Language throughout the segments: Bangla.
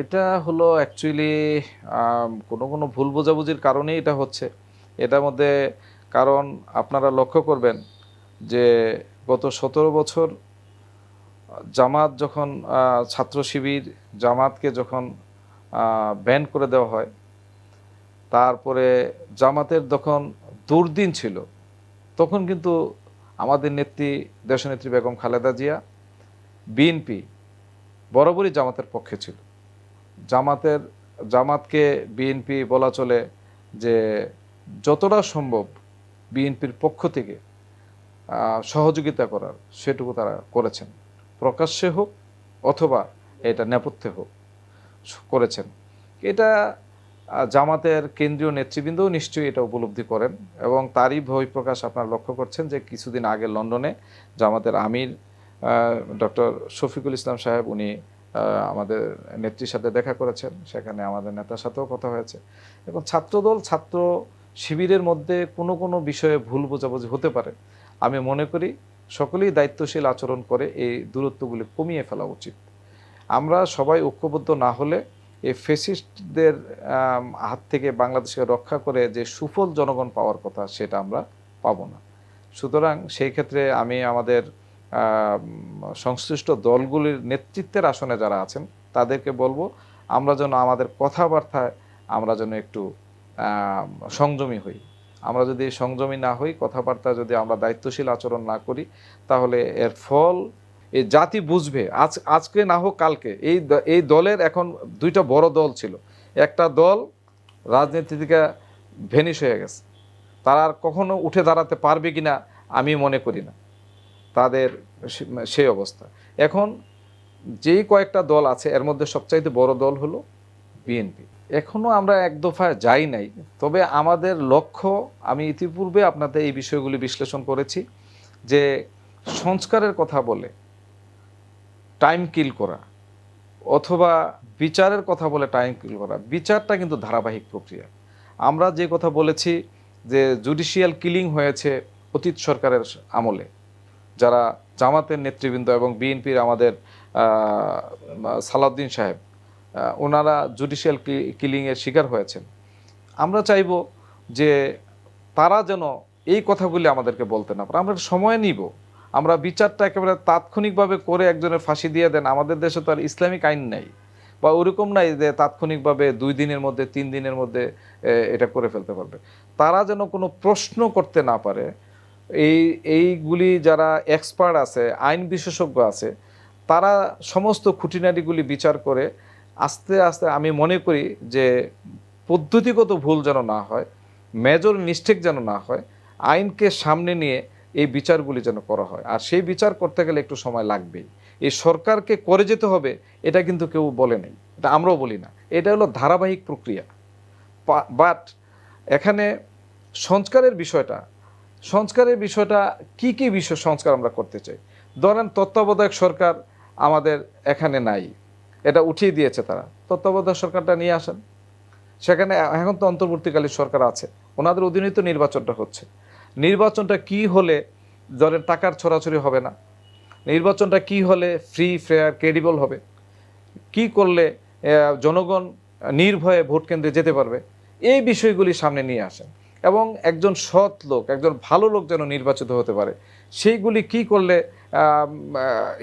এটা হলো অ্যাকচুয়ালি কোনো কোনো ভুল বোঝাবুঝির কারণেই এটা হচ্ছে। এটার মধ্যে কারণ আপনারা লক্ষ্য করবেন যে গত সতেরো বছর জামাত যখন ছাত্র শিবির জামাতকে যখন ব্যান করে দেওয়া হয়, তারপরে জামাতের যখন দুর্দিন ছিল। তখন কিন্তু আমাদের নেত্রী, দেশনেত্রী বেগম খালেদা জিয়া, বিএনপি বরাবরই জামাতের পক্ষে ছিল। জামাতের, জামাতকে বিএনপি বলা চলে যে যতটা সম্ভব বিএনপির পক্ষ থেকে সহযোগিতা করার সেটুকু তারা করেছেন। প্রকাশ্যে হোক অথবা এটা নেপথ্যে হোক করেছেন। এটা জামাতের কেন্দ্রীয় নেতৃবৃন্দও নিশ্চয়ই এটা উপলব্ধি করেন এবং তারই বই প্রকাশ আপনারা লক্ষ্য করছেন যে কিছুদিন আগে লন্ডনে জামাতের আমির ডক্টর শফিকুল ইসলাম সাহেব উনি আমাদের নেত্রীর সাথে দেখা করেছেন। সেখানে আমাদের নেতার সাথেও কথা হয়েছে। এবং ছাত্রদল ছাত্র শিবিরের মধ্যে কোনো কোনো বিষয়ে ভুল বোঝাবুঝি হতে পারে। আমি মনে করি সকলেই দায়িত্বশীল আচরণ করে এই দূরত্বগুলি কমিয়ে ফেলা উচিত। আমরা সবাই ঐক্যবদ্ধ না হলে এই ফেসিস্টদের হাত থেকে বাংলাদেশকে রক্ষা করে যে সুফল জনগণ পাওয়ার কথা সেটা আমরা পাবো না। সুতরাং সেই ক্ষেত্রে আমি আমাদের আম, সংশ্লিষ্ট দলগুলির নেতৃত্বের আসনে যারা আছেন, তাদেরকে বলব, আমরা যেন আমাদের কথাবার্তায় আমরা যেন একটু সংযমী হই। আমরা যদি সংযমী না হই, কথাবার্তা যদি আমরা দায়িত্বশীল আচরণ না করি, তাহলে এর ফল এই জাতি বুঝবে। আজ, আজকে না হোক কালকে, এই এই দলের এখন দুইটা বড় দল ছিল। একটা দল রাজনীতি থেকে ভেনিশ হয়ে গেছে। তারা আর কখনো উঠে দাঁড়াতে পারবে কিনা আমি মনে করি না। সেই অবস্থা। এখন যেই কয়েকটা দল আছে, এর মধ্যে সবচাইতে বড় দল হলো বিএনপি। এখনও আমরা এক দফায় যাই নাই, তবে আমাদের লক্ষ্য, আমি ইতিপূর্বে আপনাদের এই বিষয়গুলি বিশ্লেষণ করেছি, যে সংস্কারের কথা বলে টাইম কিল করা, অথবা বিচারের কথা বলে টাইম কিল করা, বিচারটা কিন্তু ধারাবাহিক প্রক্রিয়া। আমরা যে কথা বলেছি, যে জুডিশিয়াল কিলিং হয়েছে অতীত সরকারের আমলে যারা জামাতের নেতৃবৃন্দ এবং বিএনপির আমাদের সালাউদ্দিন সাহেব ওনারা জুডিশিয়াল কিলিংয়ের শিকার হয়েছেন। আমরা চাইব যে তারা যেন এই কথাগুলি আমাদেরকে বলতে না পারে। আমরা সময় নিব। আমরা বিচারটা একেবারে তাৎক্ষণিকভাবে করে একজনের ফাঁসি দিয়ে দেন। আমাদের দেশে তো আর ইসলামিক আইন নাই বা ওরকম নাই যে তাৎক্ষণিকভাবে দুই দিনের মধ্যে, তিন দিনের মধ্যে এটা করে ফেলতে পারবে। তারা যেন কোনো প্রশ্ন করতে না পারে এই, এইগুলি যারা এক্সপার্ট আছে, আইন বিশেষজ্ঞ আছে, তারা সমস্ত খুঁটিনাটিগুলি বিচার করে আস্তে আস্তে আমি মনে করি যে পদ্ধতিগত ভুল যেন না হয়, মেজর মিস্টেক যেন না হয়, আইনকে সামনে নিয়ে এই বিচারগুলি যেন করা হয়। আর সেই বিচার করতে গেলে একটু সময় লাগবেই। এই সরকারকে করে যেতে হবে, এটা কিন্তু কেউ বলে নেই। এটা আমরাও বলি না। এটা হলো ধারাবাহিক প্রক্রিয়া। বাট এখানে সংস্কারের বিষয়টা সংস্কারের বিষয়টা কি কি বিষয় সংস্কার আমরা করতে চাই? ধরেন তত্ত্বাবধায়ক সরকার আমাদের এখানে নাই। এটা উঠিয়ে দিয়েছে তারা। তত্ত্বাবধায়ক সরকারটা নিয়ে আসেন। সেখানে এখন তো অন্তর্বর্তীকালীন সরকার আছে। ওনাদের অধীনেই তো নির্বাচনটা হচ্ছে। নির্বাচনটা কি হলে ধরেন টাকার ছড়াছড়ি হবে না? নির্বাচনটা কি হলে ফ্রি ফেয়ার ক্রেডিবল হবে? কি করলে জনগণ নির্ভয়ে ভোট কেন্দ্রে যেতে পারবে? এই বিষয়গুলি সামনে নিয়ে আসেন। এবং একজন সৎ লোক, একজন ভালো লোক যেন নির্বাচিত হতে পারে। সেইগুলি কি করলে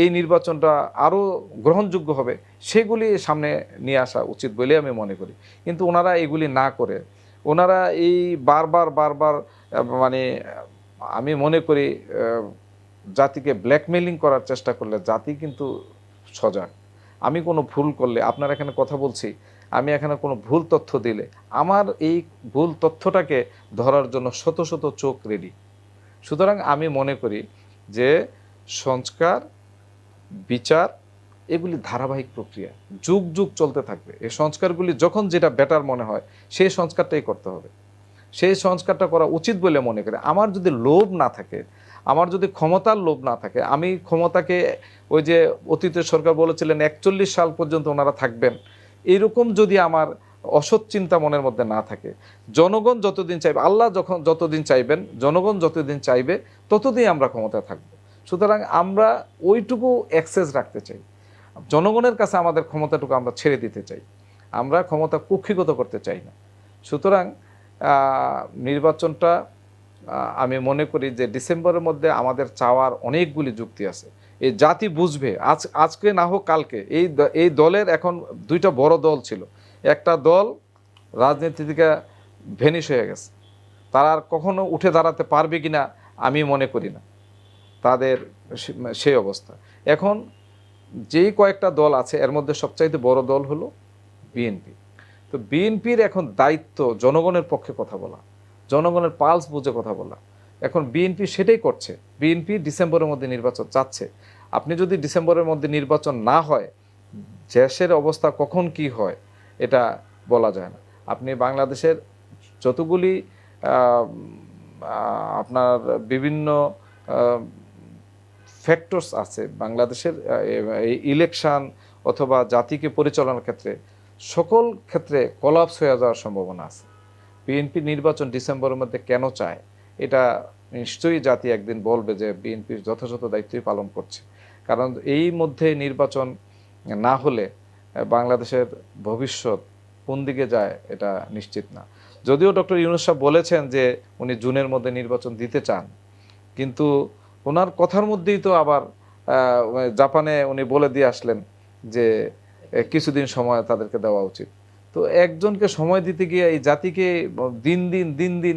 এই নির্বাচনটা আরও গ্রহণযোগ্য হবে, সেগুলি সামনে নিয়ে আসা উচিত বলে আমি মনে করি। কিন্তু ওনারা এগুলি না করে, ওনারা এই বারবার বারবার মানে আমি মনে করি জাতিকে ব্ল্যাকমেলিং করার চেষ্টা করলে জাতি কিন্তু সজাগ। আমি কোনো ভুল করলে, আপনার এখানে কথা বলছি আমি এখানে কোনো ভুল তথ্য দিলে আমার এই ভুল তথ্যটাকে ধরার জন্য শত শত চোখ রেডি। সুতরাং আমি মনে করি যে সংস্কার, বিচার এগুলি ধারাবাহিক প্রক্রিয়া। যুগ যুগ চলতে থাকবে। এই সংস্কারগুলি যখন যেটা বেটার মনে হয়, সেই সংস্কারটাই করতে হবে। সেই সংস্কারটা করা উচিত বলে মনে করি। আমার যদি লোভ না থাকে, আমার যদি ক্ষমতার লোভ না থাকে, আমি ক্ষমতাকে ওই যে অতীতের সরকার বলেছিলেন, একচল্লিশ সাল পর্যন্ত ওনারা থাকবেন। এইরকম যদি আমার অসৎ চিন্তা মনের মধ্যে না থাকে, জনগণ যতদিন চাইবে, আল্লাহ যখন যতদিন চাইবেন, জনগণ যতদিন চাইবে, ততদিন আমরা ক্ষমতায় থাকব। সুতরাং আমরা ওইটুকু অ্যাক্সেস রাখতে চাই। জনগণের কাছে আমাদের ক্ষমতাটুকু আমরা ছেড়ে দিতে চাই। আমরা ক্ষমতা কুক্ষিগত করতে চাই না। সুতরাং নির্বাচনটা আমি মনে করি যে ডিসেম্বরের মধ্যে আমাদের চাওয়ার অনেকগুলি যুক্তি আছে। এই জাতি বুঝবে, আজ, আজকে না হোক কালকে, এই এই দলের এখন দুইটা বড় দল ছিল। একটা দল রাজনীতি থেকে ভেনিশ হয়ে গেছে। তারা আর কখনো উঠে দাঁড়াতে পারবে কিনা আমি মনে করি না। তাদের সেই অবস্থা। এখন যেই কয়েকটা দল আছে, এর মধ্যে সবচাইতে বড় দল হলো বিএনপি তো বিএনপির এখন দায়িত্ব জনগণের পক্ষে কথা বলা, জনগণের পালস বুঝে কথা বলা। এখন বিএনপি সেটাই করছে। বিএনপি ডিসেম্বরের মধ্যে নির্বাচন চাচ্ছে। আপনি যদি ডিসেম্বরের মধ্যে নির্বাচন না হয়, দেশের অবস্থা কখন কি হয়, এটা বলা যায় না। আপনি বাংলাদেশের যতগুলি আপনার বিভিন্ন ফ্যাক্টরস আছে, বাংলাদেশের ইলেকশন অথবা জাতিকে পরিচালনার ক্ষেত্রে, সকল ক্ষেত্রে কলাপস হয়ে যাওয়ার সম্ভাবনা আছে। বিএনপি নির্বাচন ডিসেম্বরের মধ্যে কেন চায়? এটা নিশ্চয়ই জাতি একদিন বলবে যে বিএনপি যথাযথ দায়িত্বই পালন করছে। কারণ এই মধ্যে নির্বাচন না হলে বাংলাদেশের ভবিষ্যৎ কোন দিকে যায় এটা নিশ্চিত না। যদিও ডক্টর ইউনুস সাহেব বলেছেন যে উনি জুনের মধ্যে নির্বাচন দিতে চান, কিন্তু ওনার কথার মধ্যেই তো আবার জাপানে উনি বলে দিয়ে আসলেন যে কিছুদিন সময় তাদেরকে দেওয়া উচিত। তো একজনকে সময় দিতে গিয়ে এই জাতিকে দিন দিন দিন দিন